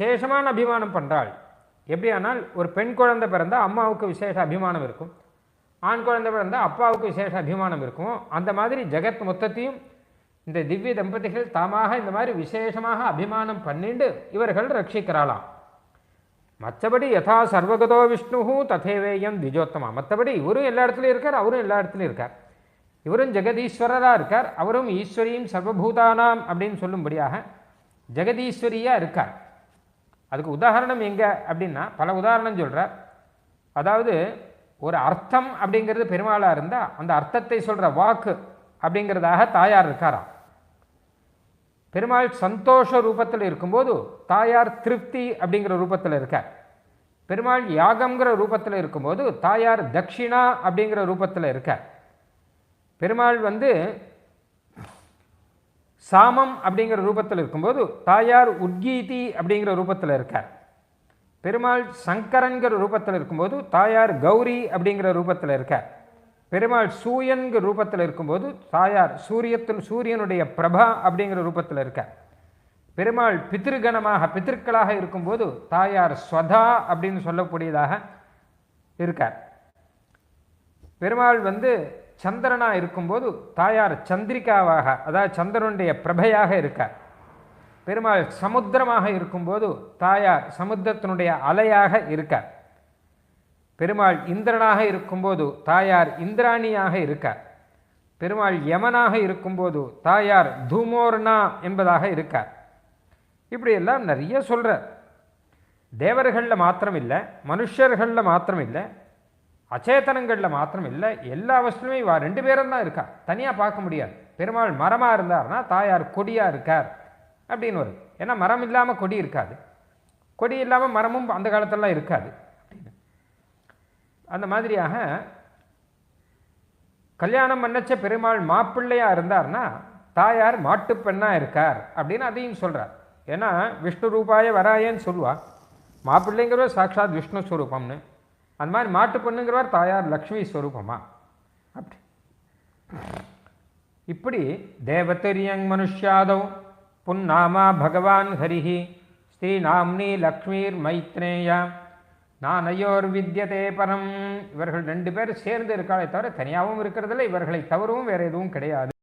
விசேஷமான அபிமானம் பண்ணுறாள் எப்படியானால் ஒரு பெண் குழந்தை பிறந்தால் அம்மாவுக்கு விசேஷ அபிமானம் இருக்கும். ஆண் குழந்தை பிறந்தால் அப்பாவுக்கு விசேஷ அபிமானம் இருக்கும். அந்த மாதிரி ஜெகத் மொத்தத்தையும் இந்த திவ்ய தம்பதிகள் தாமாக இந்த மாதிரி விசேஷமாக அபிமானம் பண்ணிண்டு இவர்கள் ரட்சிக்கிறாளாம். மற்றபடி யதா சர்வகதோ விஷ்ணு ததேவேயம் திஜோத்தமா மற்றபடி இவரும் எல்லா இடத்துலையும் இருக்கார் அவரும் எல்லா இடத்துலையும் இருக்கார். இவரும் ஜெகதீஸ்வரராக இருக்கார் அவரும் ஈஸ்வரியும் சர்வபூதானாம் அப்படின்னு சொல்லும்படியாக ஜெகதீஸ்வரியாக இருக்கார். அதுக்கு உதாரணம் எங்கே அப்படின்னா பல உதாரணம் சொல்கிறார் அதாவது ஒரு அர்த்தம் அப்படிங்கிறது பெருமாளாக இருந்தால் அந்த அர்த்தத்தை சொல்கிற வாக்கு அப்படிங்கிறதாக தாயார் இருக்காராம். பெருமாள் சந்தோஷ ரூபத்தில் இருக்கும்போது தாயார் திருப்தி அப்படிங்கிற ரூபத்தில் இருக்கார். பெருமாள் யாகம்ங்கிற ரூபத்தில் இருக்கும்போது தாயார் தக்ஷிணா அப்படிங்கிற ரூபத்தில் இருக்கார். பெருமாள் வந்து சாமம் அப்படிங்கிற ரூபத்தில் இருக்கும்போது தாயார் உத்கீதி அப்படிங்கிற ரூபத்தில் இருக்கார். பெருமாள் சங்கரன்கிற ரூபத்தில் இருக்கும்போது தாயார் கௌரி அப்படிங்கிற ரூபத்தில் இருக்கார். பெருமாள் சூயன்கிற ரூபத்தில் இருக்கும்போது தாயார் சூரியத்தில் சூரியனுடைய பிரபா அப்படிங்கிற ரூபத்தில் இருக்கார். பெருமாள் பித்திருகணமாக பித்திருக்களாக இருக்கும்போது தாயார் ஸ்வதா அப்படின்னு சொல்லக்கூடியதாக இருக்கார். பெருமாள் வந்து சந்திரனாக இருக்கும்போது தாயார் சந்திரிகாவாக அதாவது சந்திரனுடைய பிரபையாக இருக்கார். பெருமாள் சமுத்திரமாக இருக்கும்போது தாயார் சமுத்திரத்தினுடைய அலையாக இருக்கார். பெருமாள் இந்திரனாக இருக்கும்போது தாயார் இந்திராணியாக இருக்கார். பெருமாள் யமனாக இருக்கும்போது தாயார் தூமோர்னா என்பதாக இருக்கார். இப்படியெல்லாம் நிறைய சொல்கிறார் தேவர்களில் மாத்திரம் இல்லை மனுஷர்களில் மாத்திரம் இல்லை அச்சேதனங்களில் மாத்திரம் இல்லை எல்லா வசதியுமே இவா ரெண்டு பேரும் தான் இருக்கா. தனியாக பார்க்க முடியாது. பெருமாள் மரமாக இருந்தார்னா தாயார் கொடியாக இருக்கார் அப்படின்னு வரும். ஏன்னா மரம் இல்லாமல் கொடி இருக்காது. கொடி இல்லாமல் மரமும் அந்த காலத்திலலாம் இருக்காது. அப்படின்னு அந்த மாதிரியாக கல்யாணம் பண்ணச்ச பெருமாள் மாப்பிள்ளையாக இருந்தார்னா தாயார் மாட்டுப்பெண்ணாக இருக்கார் அப்படின்னு அதையும் சொல்கிறார் ஏன்னா விஷ்ணு ரூபாய வராயன்னு சொல்லுவாள் மாப்பிள்ளைங்கிறவர் சாட்சாத் விஷ்ணு ஸ்வரூபம்னு அந்த மாதிரி மாட்டு பொண்ணுங்கிறவர் தாயார் லக்ஷ்மி ஸ்வரூபமா? அப்படி. இப்படி தேவதரியங் மனுஷ்யாதவ் புன்னாமா பகவான் ஹரிஹி ஸ்ரீநாம்னி லக்ஷ்மீர் மைத்ரேயா நானையோர் வித்யதே பரம். இவர்கள் ரெண்டு பேர் சேர்ந்து இருக்காளே தவிர தனியாகவும் இருக்கிறதில்ல இவர்களை தவறவும் வேறு எதுவும் கிடையாது.